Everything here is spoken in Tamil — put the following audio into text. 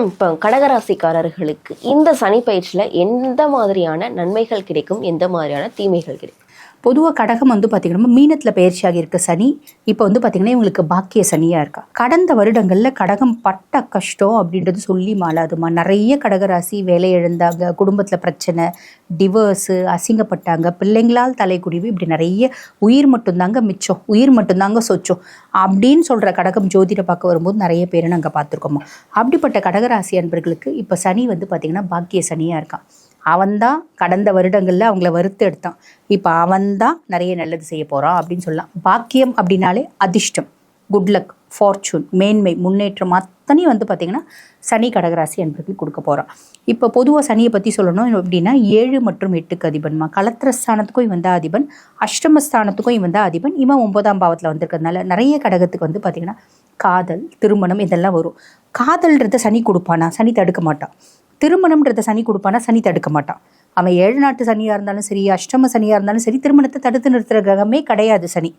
மேம் இப்போ கடகராசிக்காரர்களுக்கு இந்த சனி பயிற்சியில் எந்த மாதிரியான நன்மைகள் கிடைக்கும்? எந்த மாதிரியான தீமைகள் கிடைக்கும்? பொதுவாக கடகம் வந்து பார்த்திங்கன்னா மீனத்தில் பயிற்சியாக இருக்க சனி இப்போ வந்து பார்த்திங்கன்னா இவங்களுக்கு பாக்கிய சனியாக இருக்கா? கடந்த வருடங்களில் கடகம் பட்ட கஷ்டம் அப்படின்றது சொல்லி மாலாதுமா நிறைய கடகராசி வேலை இழந்தாங்க குடும்பத்தில் பிரச்சனை டிவர்ஸு அசிங்கப்பட்டாங்க பிள்ளைங்களால் தலைக்குடிவு இப்படி நிறைய உயிர் மட்டும்தாங்க மிச்சம் உயிர் மட்டும்தாங்க சொச்சம் அப்படின்னு சொல்கிற கடகம் ஜோதிட பார்க்க வரும்போது நிறைய பேரை நாங்கள் பார்த்துருக்கோமா? அப்படிப்பட்ட கடகராசி அன்பர்களுக்கு இப்போ சனி வந்து பார்த்திங்கன்னா பாக்கிய சனியாக இருக்கான் அவன்தான் கடந்த வருடங்களில் அவங்கள வறுத்து எடுத்தான். இப்போ அவன்தான் நிறைய நல்லது செய்ய போகிறான் அப்படின்னு சொல்லலாம். பாக்கியம் அப்படின்னாலே அதிர்ஷ்டம். குட்லக் ஃபார்ச்சூன் மேன்மை முன்னேற்றம் அத்தனையும் வந்து பார்த்திங்கன்னா சனி கடகராசி என்பதுக்கு கொடுக்க போகிறான் இப்போ பொதுவாக சனியை பற்றி சொல்லணும் அப்படின்னா ஏழு மற்றும் எட்டுக்கு அதிபன்மா கலத்திர ஸ்தானத்துக்கும் இவன் தான் அதிபன். அஷ்டமஸ்தானத்துக்கும் இவன் தான் அதிபன். இவன் ஒன்பதாம் பாவத்தில் வந்திருக்கிறதுனால நிறைய கடகத்துக்கு வந்து பார்த்திங்கன்னா காதல் திருமணம் இதெல்லாம் வரும். காதல்ன்றத சனி கொடுப்பானா? சனி தடுக்க மாட்டான். திருமணம்ன்றத சனி கொடுப்பானா சனி தடுக்க மாட்டான். அவன் ஏழு நாட்டு சனியாக இருந்தாலும் சரி அஷ்டம சனியாக இருந்தாலும் சரி திருமணத்தை தடுத்து நிறுத்துற கிரகமே கிடையாது சனி.